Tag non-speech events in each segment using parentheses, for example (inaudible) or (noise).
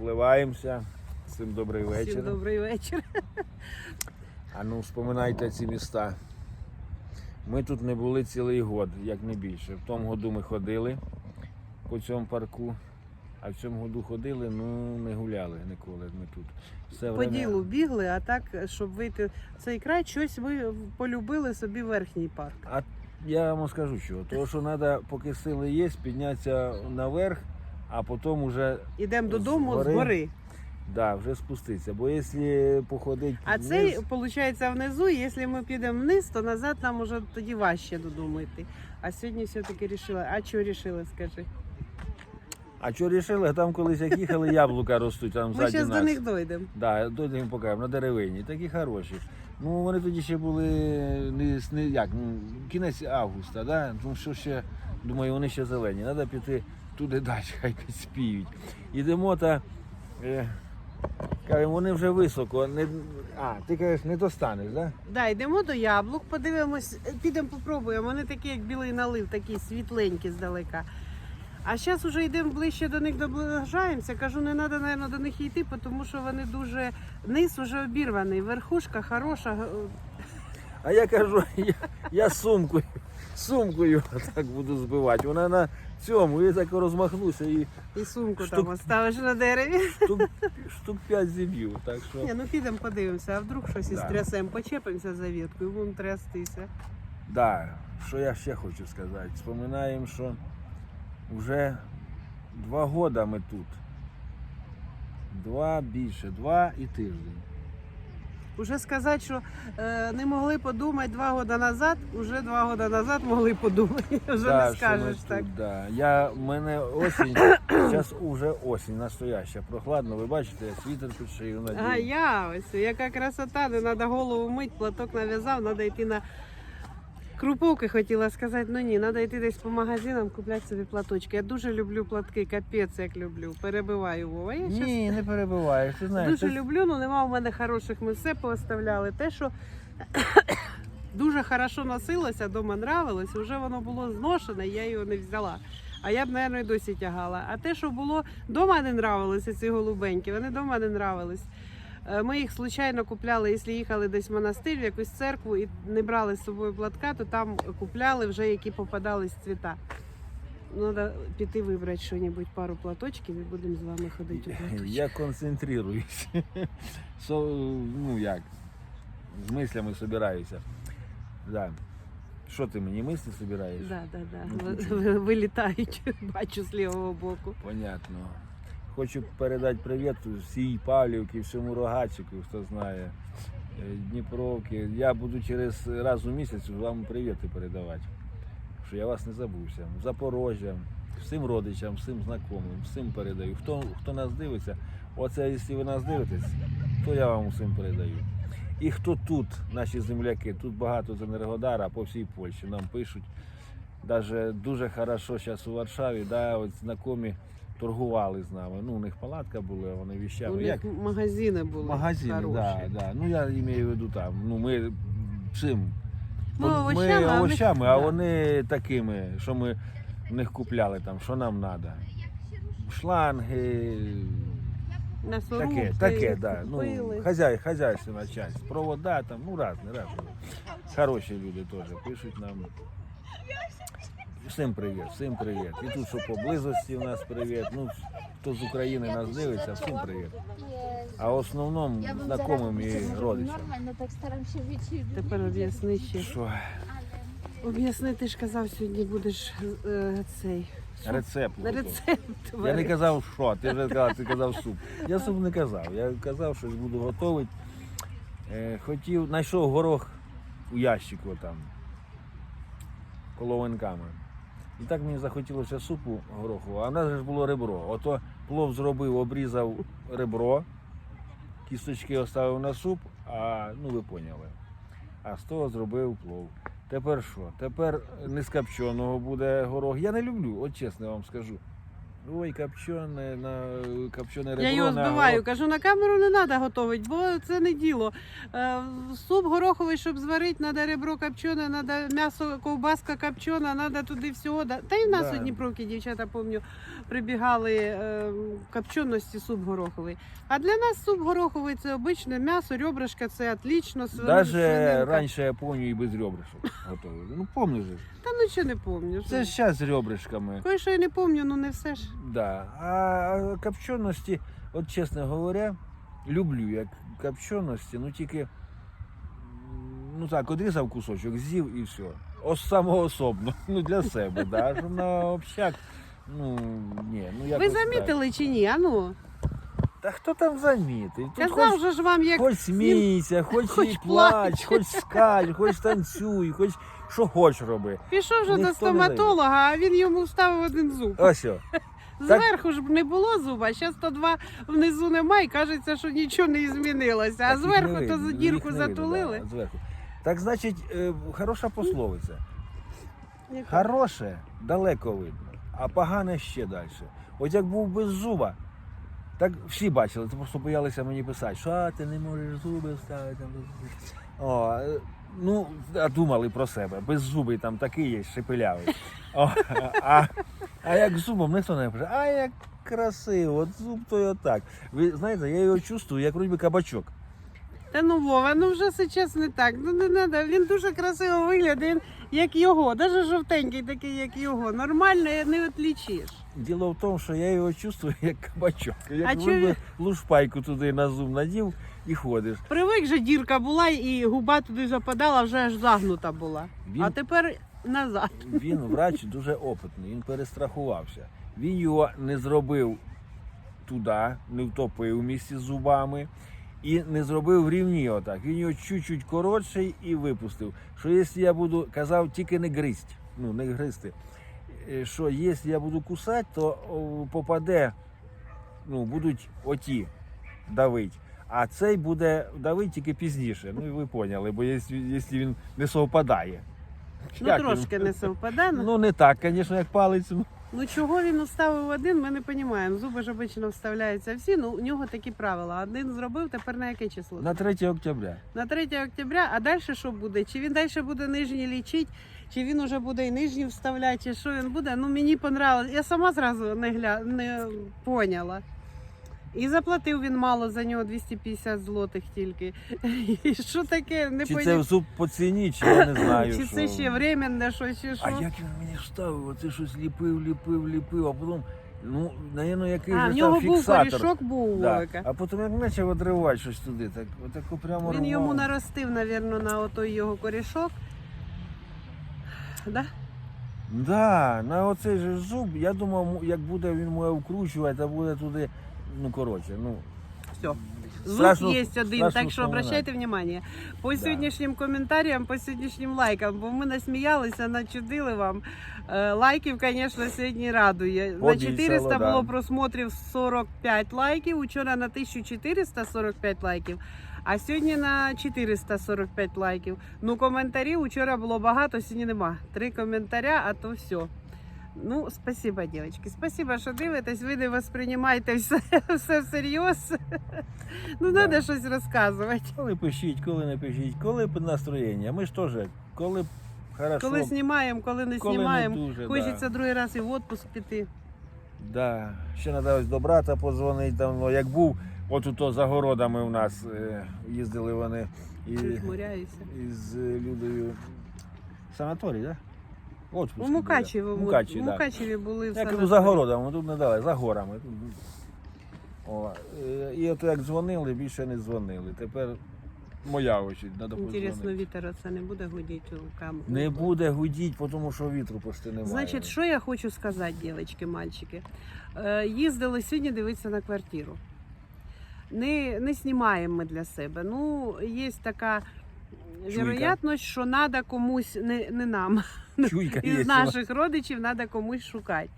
вливаємося. Всім добрий вечір. Всім добрий вечір. А ну, вспоминайте ці міста. Ми тут не були цілий год, як не більше. В тому году ми ходили по цьому парку, а в цьому году ходили, ну не гуляли ніколи ми тут. Все По время- ділу бігли, а так, щоб вийти в цей край, щось ми полюбили собі верхній парк. А я вам скажу що. Тому що треба, поки сили є, піднятися наверх, а потім уже Ідемо додому з гори. да, вже спуститися. Бо якщо походити А вниз, цей, виходить, внизу, якщо ми підемо вниз, то назад нам уже тоді важче додому йти. А сьогодні все-таки вирішила. А що вирішили, скажи? А що рішили? Там колись як їхали, яблука ростуть там Ми зараз до них дійдемо. Да, дойдемо покажемо, на деревині. Такі хороші. Ну вони тоді ще були не, не як, ну, кінець августа, да? ну що ще, думаю, вони ще зелені. Треба піти туди далі, хай підспіють. Ідемо та е, кажемо, вони вже високо. Не, а, ти кажеш, не достанеш, так? Да? Да, йдемо до яблук, подивимось, підемо попробуємо. Вони такі, як білий налив, такі світленькі здалека. А зараз вже йдемо ближче до них доближаємося. Кажу, не треба, мабуть, до них йти, тому що вони дуже низ уже обірваний, верхушка хороша. А я кажу, я, я сумкою, сумкою (laughs) так буду збивати. Вона на цьому, я так розмахнуся і І сумку Штук- там оставиш на дереві. штук, штук 5 зіб'ю. Так що... Ні, ну підемо подивимося, а вдруг щось із Да. трясем, почепимося за ветку і будемо трястися. Да, що я ще хочу сказати. Вспоминаємо, що вже два года ми тут. Два більше, два і тиждень. Уже сказати, що е, не могли подумати два роки назад, уже два роки назад могли подумати. Вже (laughs) Да, не скажеш тут, так. Да. Я, в мене осінь, (coughs) зараз уже осінь настояща, прохладно, ви бачите, я світер під шию надів. А я ось, яка красота, не треба голову мить, платок нав'язав, треба йти на круповки, хотіла сказати, ну ні, треба йти десь по магазинам, купляти собі платочки. Я дуже люблю платки, капець як люблю, перебиваю Вова. Я щас Ні, не перебиваєш, ти знаєш. дуже ти- люблю, але нема в мене хороших, ми все пооставляли. Те, що (coughs) дуже хорошо носилося, дома нравилось, вже воно було зношене, я його не взяла. А я б, мабуть, і досі тягала. А те, що було дома не нравилося, ці голубенькі, вони дома не нравились. Е, Ми їх случайно купляли, якщо їхали десь в монастир, в якусь церкву і не брали з собою платка, то там купляли вже які попадались цвіта. Треба піти вибрати щось, пару платочків і будемо з вами ходити у платочках. Я концентруюсь. Со, (laughs) ну як, з мислями собираюся. Да. Що ти мені мислі собираєш? Да, да, да. Ну, Ви- Вилітають, бачу з лівого боку. Понятно. Хочу передати привіт всій Павлівці, всьому Рогачику, хто знає. е, Дніпровки. Я буду через раз у місяць вам привіти передавати. Що я вас не забувся. Запорожжя, всім родичам, всім знайомим, всім передаю. Хто, хто нас дивиться, оце, якщо ви нас дивитесь, то я вам усім передаю. І хто тут, наші земляки, тут багато з Енергодара по всій Польщі нам пишуть. Даже дуже хорошо зараз у Варшаві, да, от знайомі торгували з нами. Ну, у них палатка була, вони У них Як? магазини були Магазини, хороші. да, да. Ну я маю в виду там. Ну ми чим? Ми От овочами, а ми в овочами, а да. вони такими, що ми в них купляли там, що нам треба. Шланги, таке, таке, да. Ну, хазяй, хазяйственна часть. Провода там, ну разні, разні. Хороші люди теж пишуть нам. Всім привіт, всім привіт. І тут, що поблизості у нас привіт. Ну, хто з України нас дивиться, всім привіт. А в основному знайомим і родичам. Тепер об'ясни ще. Що? Об'ясни, ти ж казав, сьогодні будеш е, цей Рецепт. готовий. рецепт. Я не варити. казав, що, ти вже сказав, ти казав суп. Я суп не казав. Я казав, що буду готувати. Е, хотів, знайшов горох у ящику там, половинками. І так мені захотілося супу гороху, а в нас ж було ребро. Ото плов зробив, обрізав ребро, кісточки оставив на суп, а ну ви поняли. А з того зробив плов. Тепер що? Тепер не з буде горох. Я не люблю, от чесно вам скажу. ой, копчене, на копчене ребро. Я його на збиваю, гор- кажу, на камеру не треба готувати, бо це не діло. Е, Суп гороховий, щоб зварити, треба ребро копчене, треба м'ясо, ковбаска копчена, треба туди всього. да- Та й в нас Да. у Дніпровці, дівчата, пам'ятаю, прибігали е, копченості суп гороховий. А для нас суп гороховий це обичне м'ясо, ребрышка, це отлично. свин- Даже свининка. раніше я пам'ятаю і без ребрышок готовили. Ну, помниш же. Та ну що не пам'ятаю. Це ж зараз з ребрышками. Кое що я не пам'ятаю, ну не все ж. Да. А копченості, от чесно говоря, люблю як копченості, ну тільки ну так, одрізав кусочок, з'їв і все. Ось самоособно. (laughs) Ну для себе, да. Щоб на общак. Ну, ні, ну Ви якось так. замітили чи ні? А ну, Та хто там замітив? Тут казав хоч, же ж вам, як хоч смійся, (laughs) хоч, хоч і плач, плач. хоч скаль, хоч танцюй, хоч що хоч роби. пішов вже до ніхто не стоматолога, а він йому вставив один зуб. Ось о. Зверху ж не було зуба, зараз то два внизу немає, і кажеться, що нічого не змінилося. А Так зверху то дірку затулили. да, зверху. Так значить, е, хороша пословиця. Хороше далеко видно, а погане ще далі. От як був без зуба, так всі бачили, то просто боялися мені писати, що а, ти не можеш зуби вставити. О, е, ну, а думали про себе. Без зуби там такий є шепелявий. О, а, а як зубом ніхто не пише, а як красиво, от зуб то й отак. Ви знаєте, я його чувствую, як вроді кабачок. Та ну Вова, ну вже зараз не так. Ну не треба. Він дуже красиво виглядає, він як його, навіть жовтенький такий, як його. Нормально не отлічиш. Діло в тому, що я його чувствую як кабачок. Як А ніби чого- лушпайку туди на зуб надів і ходиш. Привик же дірка була і губа туди западала, вже аж загнута була. Він- А тепер назад. Він врач дуже опитний, він перестрахувався. Він його не зробив туди, не втопив в місці з зубами і не зробив в рівні отак. Він його чуть-чуть коротший і випустив. Що якщо я буду, казав, тільки не гризть, ну не гризти. Е, Що якщо я буду кусати, то попаде, ну, будуть оті давить. А цей буде давити тільки пізніше. Ну і ви поняли, бо якщо, він не совпадає. Ну Як він? трошки не совпадає. Ну, Ну не так, звісно, як палець. ну. ну чого він уставив один, ми не розуміємо. Зуби ж обично вставляються всі, ну у нього такі правила. Один зробив, тепер на яке число? На 3 октября. На 3 октября, а далі що буде? Чи він далі буде нижні лічити, чи він уже буде і нижні вставляти, чи що він буде? Ну мені понравилось. Я сама зразу не, гля... не поняла. І заплатив він мало за нього 250 злотих тільки. (laughs) І що таке? Не Чи це поня- зуб по ціні, чи я не (coughs) знаю. Чи що. це ще временне, що чи що? А як він мені ставив? Оце щось ліпив, ліпив, ліпив, а потім, ну, напевно, який А, в же нього там був фіксатор. корішок був у Да. А потім як почав відривати щось туди, так отако прямо Він рвав. йому наростив, напевно, на отой його корішок. Да? Да, на оцей же зуб, я думав, як буде він моє вкручувати, а буде туди, ну коротше, ну. Все. Зуб страшно- є один, страшно так що обращайте внимание. По Да. сьогоднішнім коментарям, по сьогоднішнім лайкам, бо ми насміялися, начудили вам. Лайків, звісно, сьогодні радує. На Побільшало, 400 да. було просмотрів 45 лайків, учора на 1445 лайків. А сьогодні на 445 лайків. Ну, коментарів учора було багато, сьогодні нема. Три коментаря, а то все. Ну, спасибо, девочки. Спасибо, що дивитесь. Ви не восприймаєте все, (laughs) все всерйоз. (laughs) Ну, Да. треба щось розказувати. Коли пишіть, коли не пишіть, коли під настроєння. Ми ж теж, коли хорошо, Коли знімаємо, коли не коли знімаємо. не дуже, Хочеться да. другий раз і в відпуск піти. Да. Ще треба ось до брата подзвонити давно. Як був, от ото за городами у нас е, їздили вони і, із е, Людою. Санаторій, так? Да? От, У Мукачеві, У Мукачеві, да. Мукачеві були в Я кажу, за городами, тут не дали, за горами. Тут. О, е, і от як дзвонили, більше не дзвонили. Тепер моя очередь, треба Інтересно, подзвонити. вітер оце не буде гудіти у камеру. Не буде гудіть, тому що вітру почти немає. Значить, що я хочу сказати, дівчатки, мальчики. Е, їздили сьогодні дивитися на квартиру. Не, не знімаємо ми для себе. Ну, є така вероятність, що треба комусь, не, не нам, (laughs) Чуйка із наших родичів треба комусь шукати.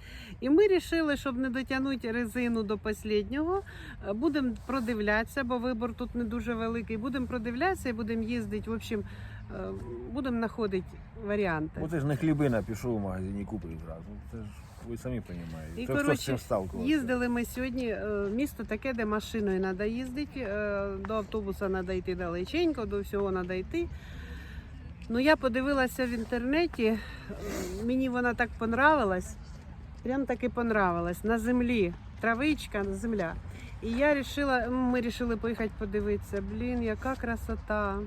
І ми вирішили, щоб не дотягнути резину до останнього, е, будемо продивлятися, бо вибор тут не дуже великий. Будемо продивлятися і будемо їздити. В общем, е, будемо знаходити варіанти. Оце ж не хлібина пішов в магазині купив зразу. Це ж ви самі розумієте. І, хто коротше. Їздили ми сьогодні. е, Місто таке, де машиною треба їздити. До автобуса треба йти далеченько, до всього треба йти. Ну, я подивилася в інтернеті, мені вона так понравилась. Прям таки понравилась. На землі. Травичка, земля. І я вирішила, ми вирішили поїхати подивитися. Блін, яка красота.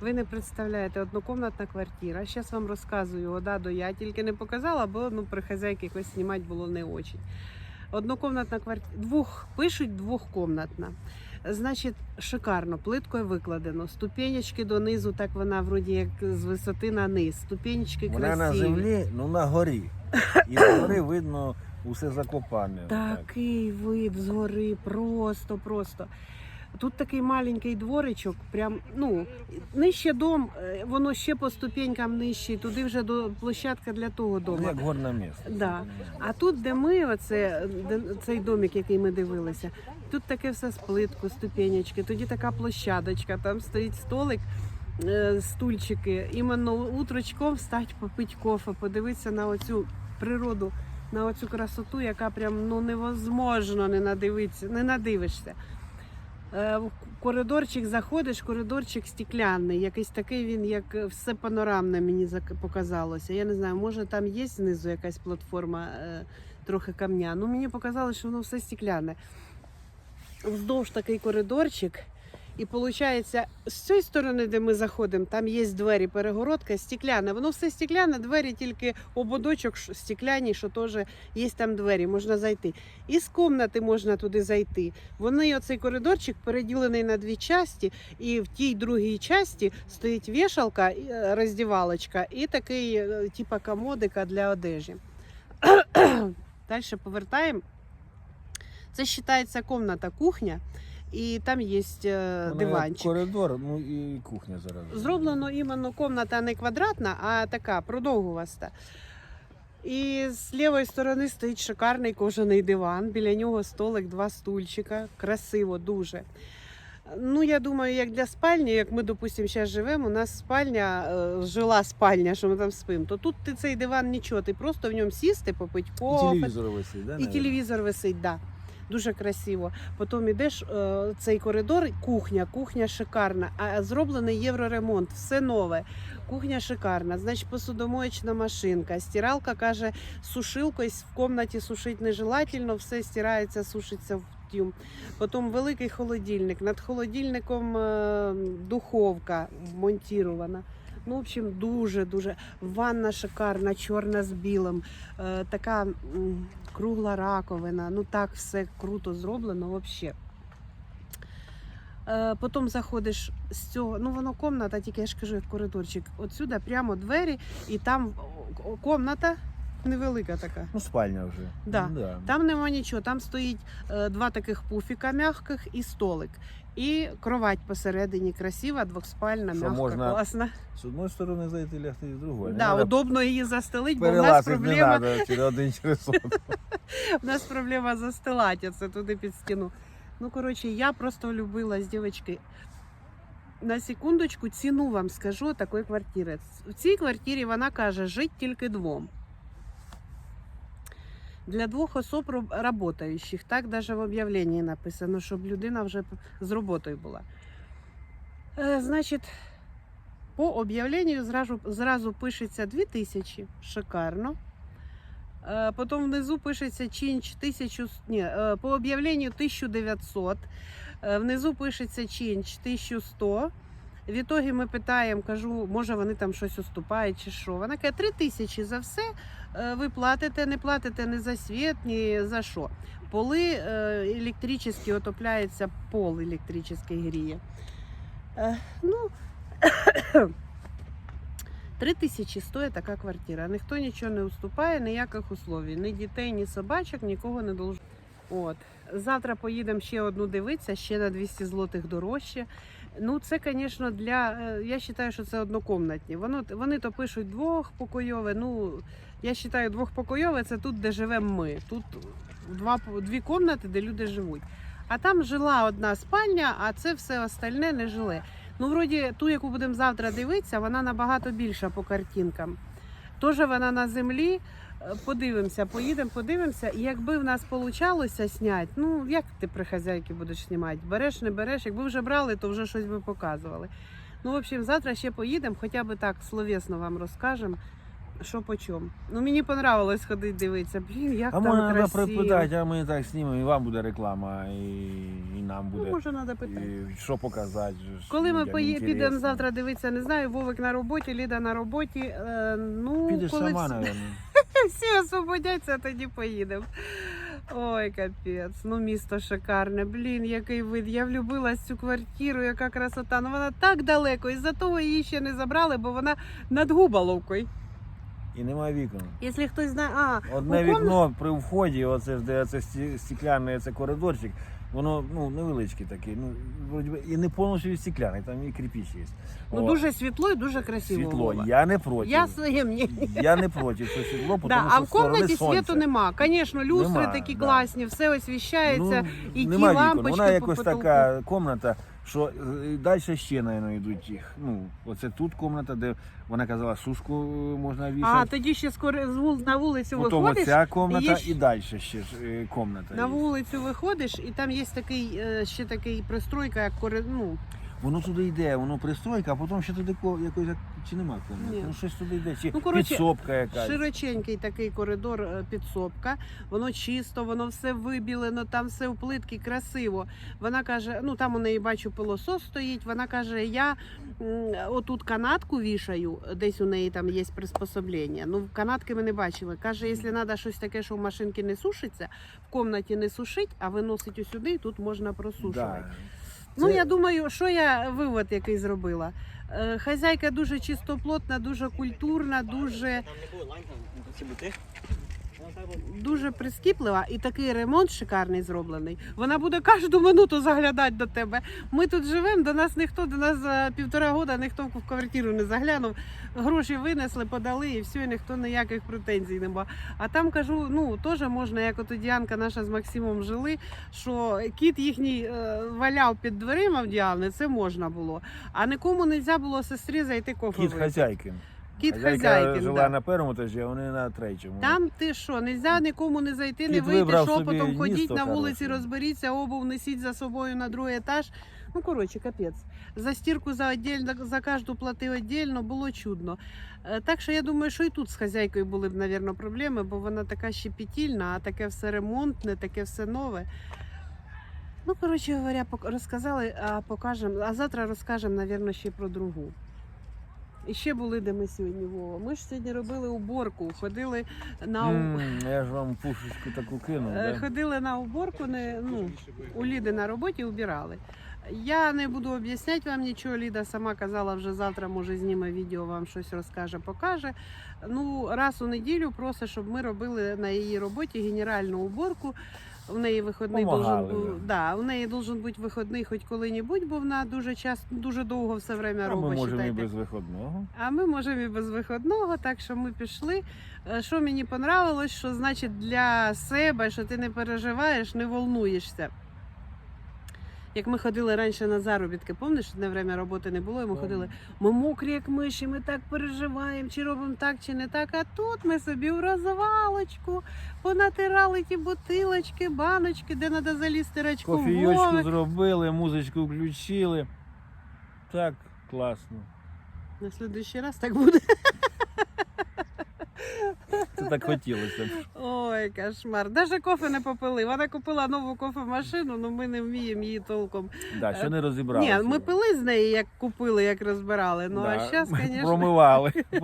Ви не представляєте, однокомнатна квартира. Зараз вам розказую ода до я. Тільки не показала, бо ну, при хазяйки якось знімати було не очень. Однокомнатна квартира. Двох пишуть двохкомнатна. Значить, шикарно, плиткою викладено. Ступенечки донизу, так вона вроді як з висоти на низ. Ступенечки Вона красиві. на землі, ну на горі. І з гори видно усе закопане. Так. Такий вид згори, просто, просто. Тут такий маленький дворичок, прям, ну, нижче дом, е, воно ще по ступенькам нижче, туди вже до площадка для того Ну, дому. як горне місце. Да. А тут, де ми, оце, де, цей домик, який ми дивилися, тут таке все з плитку, ступенечки, тоді така площадочка, там стоїть столик, е, стульчики. Іменно утрочком встать, попити кофе, подивитися на оцю природу, на оцю красоту, яка прям ну невозможно не надивитися, не надивишся. Е, В коридорчик заходиш, коридорчик стекляний, якийсь такий він, як е, все панорамне мені показалося. Я не знаю, може там є знизу якась платформа, е, трохи камня. Ну мені показалося, що воно все стекляне. Вздовж такий коридорчик. І виходить, з цієї сторони, де ми заходимо, там є двері, перегородка, стекляна. Воно все стекляне, двері тільки ободочок стекляні, що теж є там двері, можна зайти. І з кімнати можна туди зайти. Вони оцей коридорчик переділений на дві часті, і в тій другій часті стоїть вішалка, е, роздівалочка і такий, е, типа комодика для одежі. (clears throat) Далі повертаємо. Це вважається кімната, кухня, і там є е, диванчик. Коридор, ну і кухня зараз. Зроблено іменно комната не квадратна, а така продовгуваста. І з лівої сторони стоїть шикарний кожаний диван. Біля нього столик, два стульчика. Красиво, дуже. Ну, я думаю, як для спальні, як ми, допустимо, зараз живемо, у нас спальня, е, жила спальня, що ми там спимо, то тут ти цей диван нічого, ти просто в ньому сісти, попити І телевізор висить, да? і телевізор висить, да. Дуже красиво. Потім йдеш е, цей коридор, кухня, кухня шикарна, а зроблений євроремонт, все нове. Кухня шикарна, значить посудомоєчна машинка. Стиралка каже, сушилкою в кімнаті сушити нежелательно, все стирається, сушиться в. Потім великий холодильник. Над холодильником е, духовка вмонтірована. Ну, в общем, дуже-дуже. Ванна шикарна, чорна з білим. Е, така м, кругла раковина. Ну так все круто зроблено взагалі. Е, потім заходиш з цього, ну воно комната, тільки я ж кажу, як коридорчик. Отсюди прямо двері, і там комната невелика така. Ну, спальня вже. Да. Ну, да. Там нема нічого, там стоїть е, два таких пуфіка м'яких і столик. І кровать посередині красива, двоспальна, Що м'яка, можна класна. З одної сторони зайти лягти, з другої. Да, Не удобно її застелить, бо в нас Перелазити не проблема треба через один через. (laughs) У нас проблема застилати це туди під стіну. Ну, коротше, я просто влюбилась, дівчатки. На секундочку ціну вам скажу такої квартири. В цій квартирі вона каже, жити тільки двом. Для двох особ работаючих. Так навіть в об'явленні написано, щоб людина вже з роботою була. Е, значить, по об'явленню зразу, зразу пишеться 2000. Шикарно. Е, Потім внизу пишеться чинч 1000, ні, е, по об'явленню 1900. Е, Внизу пишеться чинч 1100. В ітогі ми питаємо, кажу, може вони там щось уступають чи що. Вона каже, 3 тисячі за все. е, Ви платите, не платите ні за світ, ні за що. Поли е, електричні отопляється, пол електричний гріє. Е, Ну, (coughs) 3 тисячі стоїть така квартира. Ніхто нічого не уступає, ніяких условій. Ні дітей, ні собачок, нікого не должно. От. Завтра поїдемо ще одну дивитися, ще на 200 злотих дорожче. Ну, це, звісно, для. е, Я вважаю, що це однокомнатні. Воно, вони то пишуть двохпокойове. Ну, я вважаю, двохпокойове це тут, де живемо ми. Тут два, дві кімнати, де люди живуть. А там жила одна спальня, а це все остальне не жиле. Ну, вроді, ту, яку будемо завтра дивитися, вона набагато більша по картинкам. Теж вона на землі, Е, Подивимося, поїдемо, подивимося. І якби в нас получалося зняти, ну як ти при хазяйки будеш знімати? Береш, не береш. Якби вже брали, то вже щось би показували. Ну, в общем, завтра ще поїдемо, хоча б так словесно вам розкажемо, що по чому. Ну мені понравилось ходити дивитися. Блін, як А там красиво. припитати, а ми так знімемо, і вам буде реклама, і, і нам Ну, буде. може, треба питати. І що показати. Коли ми інтересно. підемо завтра дивитися, не знаю, Вовик на роботі, Ліда на роботі. Е, ну, Підеш коли сама, всі, мабуть. (laughs) всі освободяться, тоді поїдемо. Ой, капець, ну місто шикарне. Блін, який вид. Я влюбилась в цю квартиру, яка красота. Ну вона так далеко. Із-за того її ще не забрали, бо вона над Губаловкою. І немає вікон. Якщо хтось знає, а Одне вікно при вході, оце ж де це коридорчик, воно ну невеличкий такий, ну і не повністю стекляний, там і кріпіч є. ну О, дуже світло і дуже красиво. світло. Вова. Я не проти. Я своє. Я не проти, що світло, тому Да, що а в кімнаті світу нема. Звісно, люстри Нема, такі да. класні, все освіщається. і ті нема вікон. лампочки Вона по якось потолку. така комната, що далі ще, мабуть, йдуть їх. Ну, оце тут комната, де вона казала, сушку можна можна А тоді ще скоро з вул- на вулицю Потім виходиш. оця комната є і, далі ще ж е, комната. На є. вулицю виходиш, і там є такий е, ще такий пристройка, як кори... ну, Воно туди йде, воно пристройка, а потім ще туди якось як- чи нема комнати. Ні. Ну щось туди йде, чи Ну, коротше, підсобка якась. широченький такий коридор е, підсобка. Воно чисто, воно все вибілено, там все в плитки, красиво. Вона каже: ну там у неї бачу пилосос стоїть. Вона каже: я отут канатку вішаю, десь у неї там є приспособлення. Ну, канатки ми не бачили. Каже, якщо треба щось таке, що в машинці не сушиться, в кімнаті не сушить, а виносить усюди, тут можна просушувати. Да. Ну, я думаю, що я вивод який зробила. Е, Хазяйка дуже чистоплотна, дуже культурна, дуже, дуже прискіплива і такий ремонт шикарний зроблений. Вона буде кожну минуту заглядати до тебе. Ми тут живемо, до нас ніхто, до нас за півтора года ніхто в квартиру не заглянув. Гроші винесли, подали і все, і ніхто ніяких претензій нема. А там кажу, ну теж можна, як от Діанка наша з Максимом жили, що кіт їхній е, валяв під дверима в Діани, це можна було. А нікому не можна було сестрі зайти кофе. Кіт випити. Кіт хазяйкин. жила Да. на першому етажі, а вони на третьому. Там ти що, не можна нікому не зайти, не Кіт вийти, вибрав шепотом ходіть місто на вулиці, хороше. розберіться, обув несіть за собою на другий етаж. Ну, коротше, капець. За стірку за отдельно, за кожну плати віддільно, було чудно. Е, Так що я думаю, що і тут з хазяйкою були б, мабуть, проблеми, бо вона така щепетільна, а таке все ремонтне, таке все нове. Ну, коротше говоря, розказали, а покажемо, а завтра розкажемо, мабуть, ще про другу. І ще були, де ми сьогодні Вова. Ми ж сьогодні робили уборку, ходили на М, Я ж вам пушечку таку кинув. Е, Да? Ходили на уборку, не, ну, у Ліди на роботі убирали. Я не буду об'ясняти вам нічого. Ліда сама казала, вже завтра може зніме відео, вам щось розкаже, покаже. Ну, раз у неділю просить, щоб ми робили на її роботі генеральну уборку. У неї вихідний должен Помагали, був, да. да, у неї должен бути вихідний хоч коли-небудь, бо вона дуже часто, дуже довго все время А ми робить. можемо і считайте. без виходного. А ми можемо і без виходного, так що ми пішли. Е, Що мені понравилось, що значить для себе, що ти не переживаєш, не волнуєшся. Як ми ходили раніше на заробітки, пам'ятаєш, одне время роботи не було, і ми ходили, ми мокрі, як миші, ми так переживаємо, чи робимо так, чи не так. А тут ми собі в розвалочку понатирали ті бутилочки, баночки, де треба залізти рачку Кофійочку зробили, музичку включили. Так, класно. На слідуючий раз так буде. Це так хотілося. Ой, кошмар. Даже кофе не попили. Вона купила нову кофемашину, але ми не вміємо її толком. Да, що не розібралися. Ні, ми пили з неї, як купили, як розбирали. Ну а Да, зараз, звісно, Промивали. (laughs)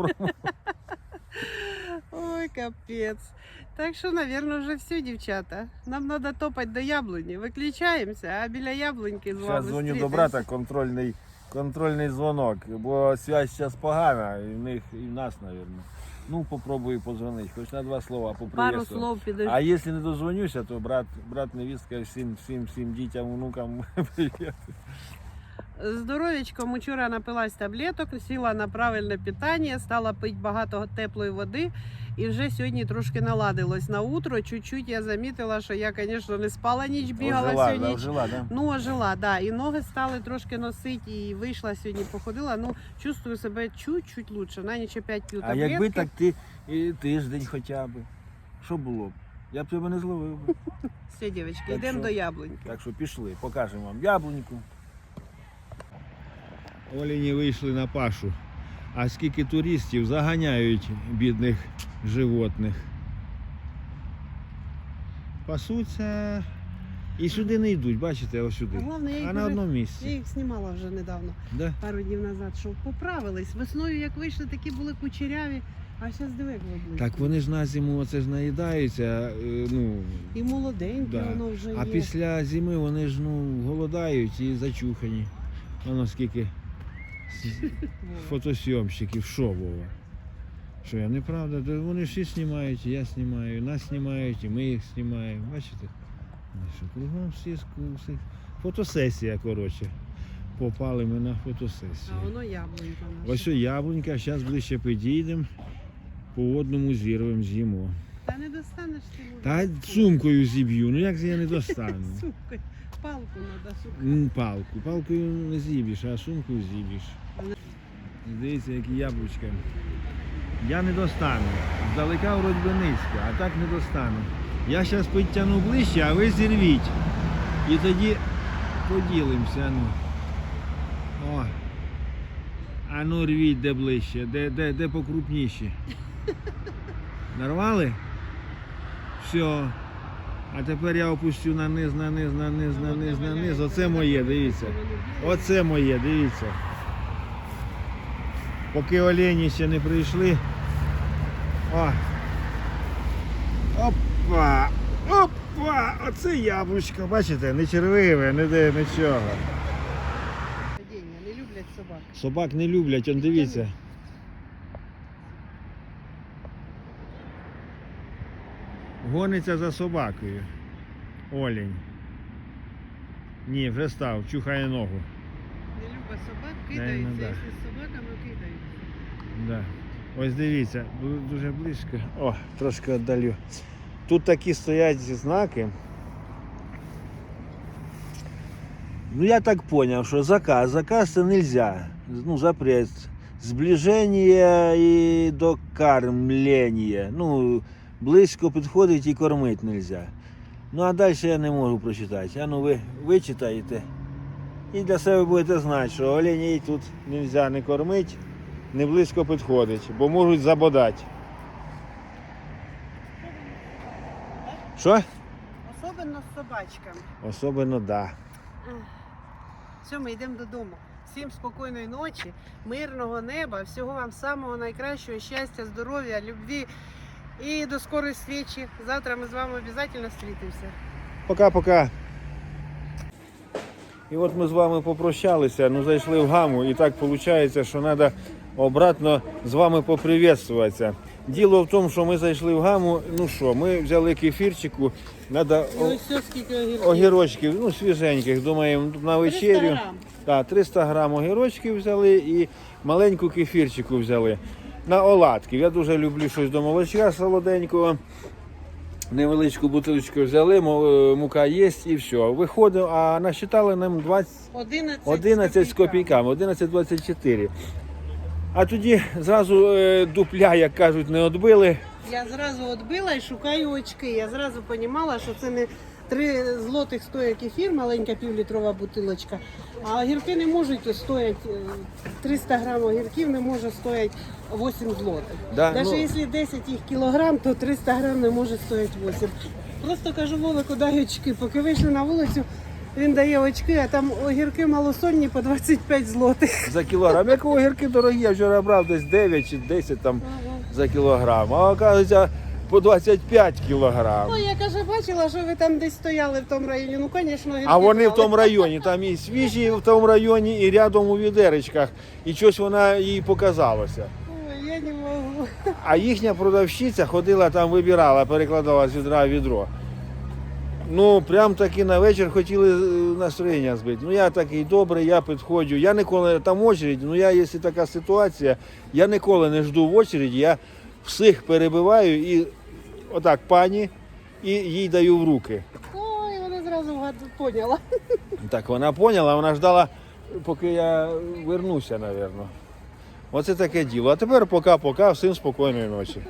Ой, капець. Так що, мабуть, вже все, дівчата. Нам треба топати до яблуні. Виключаємося, а біля яблуньки з вами Зараз дзвоню до брата, контрольний, контрольний дзвонок, бо связь зараз погана, і в них, і в нас, мабуть. Ну, попробую позвонити, хоч на два слова Пару слов підожди. А якщо не дозвонюся, то брат, брат невістка всім, всім, всім дітям, внукам (laughs) привіт. Здоров'ячком вчора напилась таблеток, сіла на правильне питання, стала пити багато теплої води. І вже сьогодні трошки наладилось на утро. Чуть-чуть я замітила, що я, звісно, не спала ніч, бігала Ожила, всю да, ожила, да? Ну, ожила, да. І ноги стали трошки носити, і вийшла сьогодні, походила. Ну, чувствую себе чуть-чуть лучше. На ніч опять п'ю А якби так ти і тиждень хоча б. Що було б? Я б тебе не зловив. (laughs) Все, дівчатки, йдемо до яблуньки. Так що пішли, покажемо вам яблуньку. Олені вийшли на пашу. А скільки туристів заганяють бідних животних. Пасуться і сюди не йдуть, бачите, ось сюди. Головне, я їх А на вже- одному Я їх знімала вже недавно, Да? пару днів назад, що поправились. Весною, як вийшли, такі були кучеряві, а зараз диви, як облизли. Так вони ж на зиму оце ж наїдаються, е, ну, І молоденькі Да. воно вже а є. після зими вони ж ну, голодають і зачухані. Воно скільки (laughs) фотосйомщиків, що Вова? Що я неправда, Да вони всі знімають, і я знімаю, нас знімають, і ми їх знімаємо. Бачите? Ну, що, кругом всі ску- всі. Фотосесія, коротше. Попали ми на фотосесію. А воно яблунька наша. Ось о яблунька, зараз ближче підійдемо, по одному зірвемо з'їмо. Та не достанеш ти Та сумкою зіб'ю, ну як же я не достану? (laughs) Сумкою. Палку треба шукати. Палку. Палкою не з'їбіш, а сумкою з'їбіш. Дивіться, які яблучка. Я не достану. Здалека вроді би низько, а так не достану. Я зараз підтягну ближче, а ви зірвіть. І тоді поділимося. Ну. О. А ну рвіть де ближче, де, де, де покрупніші. Нарвали? Все. А тепер я опущу на низ, на низ, на низ, на низ, на низ. Оце моє, дивіться. Оце моє, дивіться. Поки олені ще не прийшли. О. Опа! Опа! Оце яблучко, бачите, не червиве, не де нічого. Не люблять собак. Собак не люблять, он дивіться. Гониться за собакою. Олень. Ні, вже став, чухає ногу. Не любить собак, Не, кидаються. ну да. Якщо з собаками кидаються. Да. Ось дивіться, ду- дуже близько. О, трошки віддалю. Тут такі стоять знаки. Ну я так понял, що заказ, заказ це нельзя. Ну, запрет. Зближення і докормлення. Ну, близько підходить і кормити нельзя. Ну а далі я не можу прочитати. А ну ви вичитаєте. І для себе будете знати, що оленей тут нельзя не кормити, не близько підходить, бо можуть забодати. Що? Особливо з собачками. Особливо, да. Все, ми йдемо додому. Всім спокійної ночі, мирного неба, всього вам самого найкращого, щастя, здоров'я, любві і до скорої зустрічі. Завтра ми з вами обов'язково зустрітимося. Пока-пока. І от ми з вами попрощалися, ну зайшли в гаму, і так виходить, що треба обратно з вами поприветствуватися. Діло в тому, що ми зайшли в гаму, ну що, ми взяли кефірчику, треба Ну огірків. огірочків, ну свіженьких, думаємо, на 300 вечерю. грам. Так, 300 грам огірочків взяли і маленьку кефірчику взяли. На оладків. Я дуже люблю щось до молочка солоденького. Невеличку бутилочку взяли, е, мука є і все. Виходимо, а насчитали нам 20, 11, 11 з копійками, 11,24. А тоді зразу е, дупля, як кажуть, не відбили. Я зразу відбила і шукаю очки. Я зразу розуміла, що це не 3 злотих стоїть кефір, маленька півлітрова бутилочка. А огірки не можуть стояти, е, 300 грам огірків не може стояти 8 злотих. Да, Навіть ну. якщо 10 їх кілограм, то 300 грам не може стояти 8. Просто кажу, Вовику, дай очки. Поки вийшли на вулицю, він дає очки, а там огірки малосольні по 25 злотих. За кілограм. Як огірки дорогі, я вчора брав десь 9 чи 10 там за кілограм. А оказується по 25 кілограм. Ну, я каже, бачила, що ви там десь стояли в тому районі. Ну, звісно, А вони в тому районі, там і свіжі в тому районі, і рядом у відеречках. І щось вона їй показалося. Ой, я не можу. А їхня продавщиця ходила там, вибирала, перекладала з відра в відро. Ну, прям таки на вечір хотіли е, настроєння збити. Ну я такий добрий, я підходжу. Я ніколи там очередь, ну я, якщо така ситуація, я ніколи не жду в очереді, я всіх перебиваю і отак пані, і їй даю в руки. Ой, вона зразу поняла. Так вона поняла, вона ждала, поки я вернуся, напевно. Оце таке діло. А тепер пока-пока, всім спокійної ночі.